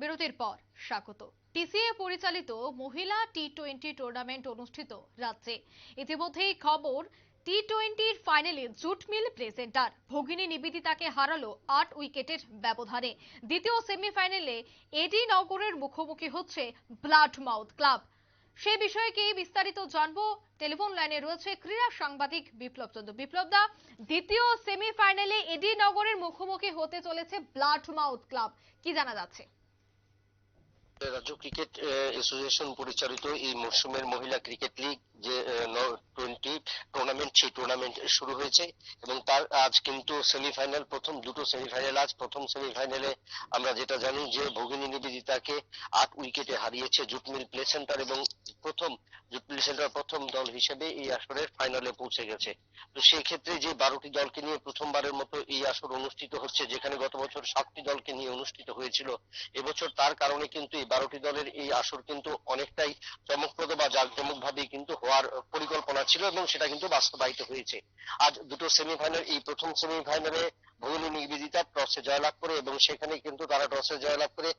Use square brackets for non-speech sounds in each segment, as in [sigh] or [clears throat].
বিরতির পর স্বাগত। টিসিএ পরিচালিত মহিলা টি টোয়েন্টি টুর্নামেন্ট অনুষ্ঠিত রাজ্যে। ইতিমধ্যেই খবর টি টোয়েন্টির ফাইনালে জুট মিল প্লে সেন্টার ভগিনী নিবেদিতাকে হারালো আট উইকেটের ব্যবধানে। দ্বিতীয় সেমিফাইনালে এডি নগরের মুখোমুখি হচ্ছে ব্লাড মাউথ ক্লাব। সে বিষয়ে কি বিস্তারিত জানব? টেলিফোন লাইনে রয়েছে ক্রীড়া সাংবাদিক বিপ্লব চন্দ্র। বিপ্লব দা, দ্বিতীয় সেমিফাইনালে এডি নগরের মুখোমুখি হতে চলেছে ব্লাড মাউথ ক্লাব। কি জানা যাচ্ছে? রাজ্য ক্রিকেট অ্যাসোসিয়েশন পরিচালিত এই মরশুমের মহিলা ক্রিকেট লিগ যে টোয়েন্টি টুর্নামেন্ট সেই টুর্নামেন্ট শুরু হয়েছে এবং তার আজ কিন্তু সেমিফাইনাল প্রথম দুটো সেমিফাইনাল আজ প্রথম সেমিফাইনালে আমরা যেটা জানি যে, ভগিনী নিবেদিতাকে আট উইকেটে হারিয়েছে জুটমিল প্লে সেন্টার এবং প্রথম জুটমিল সেন্টার প্রথম দল হিসেবে এই আসরের ফাইনালে পৌঁছে গেছে। তো সেই ক্ষেত্রে যে বারোটি দলকে নিয়ে প্রথমবারের মতো এই আসর অনুষ্ঠিত হচ্ছে, যেখানে গত বছর সাতটি দলকে নিয়ে অনুষ্ঠিত হয়েছিল, এবছর তার কারণে কিন্তু এই বারোটি দলের এই আসর কিন্তু অনেকটাই চমকপ্রদ বা জাঁকজমক ভাবেই কিন্তু হওয়ার পরিকল্পনা ছিল এবং সেটা কিন্তু বাস্তবায়িত হয়েছে। আজ দুটো সেমিফাইনাল এই প্রথম সেমিফাইনালে ভগিনী নিবেদিতা টসে জয়লাভ করে এবং সেখানে কিন্তু তারা টসে জয়লাভ করে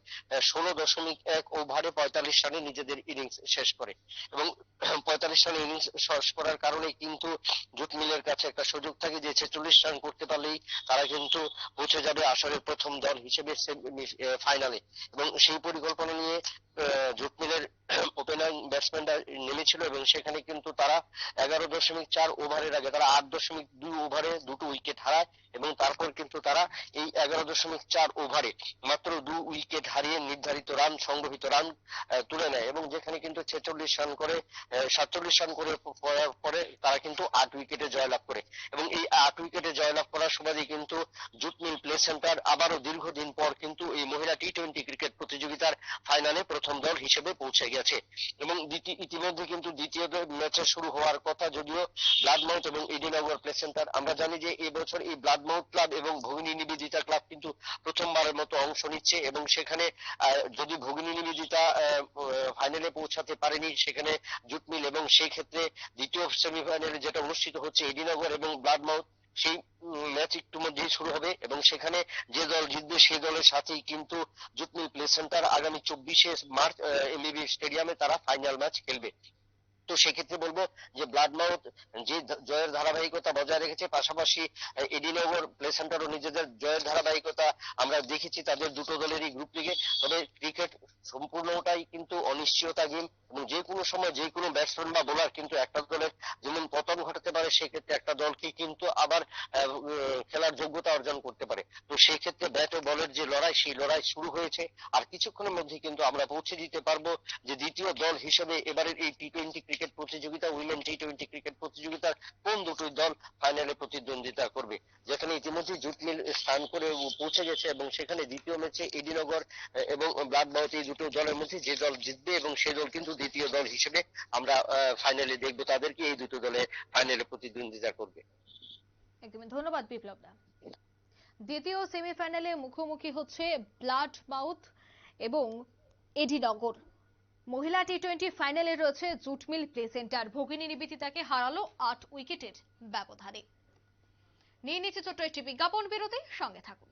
ষোলো দশমিক এক ওভারে পঁয়তাল্লিশ রানে নিজেদের ইনিংস শেষ করে। এবং [clears throat] পঁয়তাল্লিশ রানে ইনিংস শেষ করার কারণে কিন্তু জুট মিলের কাছে একটা সুযোগ থাকে যে ছেচল্লিশ রান করতে পারলেই তারা কিন্তু পৌঁছে যাবে আসরের প্রথম দল হিসেবে ফাইনালে এবং সেই পরিকল্পনা নিয়ে ব্যাটসম্যানরা নেমেছিল এবং সেখানে কিন্তু তারা এগারো দশমিক চার ওভারের আগে তারা আট দশমিক দুই ওভারে দুটো উইকেট হারায় এবং তারপর কিন্তু তারা এই এগারো দশমিক চার ওভারে মাত্র দু উইকেট হারিয়ে নির্ধারিত রান সংগ্রহিত রান তুলে নেয় এবং যেখানে কিন্তু ছেচল্লিশ রান করে সাতচল্লিশ রান করে পরে তারা কিন্তু আট উইকেটে জয়লাভ করে এবং এই আট উইকেটে জয়লাভ করার সুবাদে কিন্তু জুটমিল প্লে সেন্টার আবারও দীর্ঘদিন পর কিন্তু এই মহিলা টি টোয়েন্টি ক্রিকেট প্রতিযোগিতার ফাইনালে প্রথম দল হিসেবে পৌঁছে গেছে এবং ইতিমধ্যে কিন্তু দ্বিতীয় ম্যাচে শুরু হওয়ার কথা যদিও ব্লাডমাউথ এবং এডিনগর প্লে সেন্টার, আমরা জানি যে এবছর এই ব্লাড ব্লাডমাউথ ক্লাব এবং ভগিনী নিবেদিতা ক্লাব কিন্তু প্রথমবারের মতো অংশ নিচ্ছে এবং সেখানে যদি ভগিনী নিবেদিতা ফাইনালে পৌঁছাতে পারেনি, সেখানে জুটমিল এবং সেই ক্ষেত্রে দ্বিতীয় সেমিফাইনালে যেটা অনুষ্ঠিত হচ্ছে এডিনগর এবং ব্লাডমাউথ সেই ম্যাচ একটু মধ্যেই শুরু হবে এবং সেখানে যে দল জিতবে সেই দলের সাথেই কিন্তু জুটমিল প্লে সেন্টার আগামী চব্বিশে মার্চ এমবিবি স্টেডিয়ামে তারা ফাইনাল ম্যাচ খেলবে। তো সেক্ষেত্রে বলব যে ব্লাড মাউথ যে জয়ের ধারাবাহিকতা বজায় রেখেছে, পাশাপাশি এডিনগর প্লে সেন্টারও নিজেদের জয়ের ধারাবাহিকতা আমরা দেখেছি, তাদের দুটো দলেরই গ্রুপ লিগে তবে ক্রিকেট সম্পূর্ণটাই কিন্তু অনিশ্চয়তা গেম এবং যে কোনো সময় যে কোনো ব্যাটসম্যান বা বোলার কিন্তু একটা দলের যেমন পতন ঘটাতে পারে, সেক্ষেত্রে একটা দলকে কিন্তু আবার খেলার যোগ্যতা অর্জন করতে পারে। তো সেই ক্ষেত্রে ব্যাট ও বলের যে লড়াই, সেই লড়াই শুরু হয়েছে। আর কিছুক্ষণের মধ্যে কিন্তু আমরা পৌঁছে দিতে পারব যে দ্বিতীয় দল হিসেবে এবারের এই টি টোয়েন্টি ক্রিকেট প্রতিযোগিতা উইমেন টি টোয়েন্টি ক্রিকেট প্রতিযোগিতার কোন দুটি দল ফাইনালে প্রতিদ্বন্দ্বিতা করবে? যেখানে ইতিমধ্যে জুটমিল স্থান করে পৌঁছে গেছে এবং সেখানে দ্বিতীয় ম্যাচে এডিনগর এবং ব্লাডমাউথ এই দুটো দলের মধ্যে যে দল জিতবে এবং সে দল কিন্তু দ্বিতীয় দল হিসেবে আমরা ফাইনালে দেখব তাদেরকে এই দুটো দলে ফাইনালে প্রতিদ্বন্দ্বিতা করবে। একদমই ধন্যবাদ বিপ্লব দ্বিতীয় সেমিফাইনালে মুখোমুখি হচ্ছে ব্লাড মাউথ এবং এডিনগর। মহিলা টি টোয়েন্টি ফাইনালে রয়েছে জুটমিল প্লে সেন্টার। ভগিনী নিবেদিতাকে হারালো আট উইকেটের ব্যবধানে। নিয়ে নিচ্ছে ছোট্ট একটি বিজ্ঞাপন বিরতি সঙ্গে থাকুন।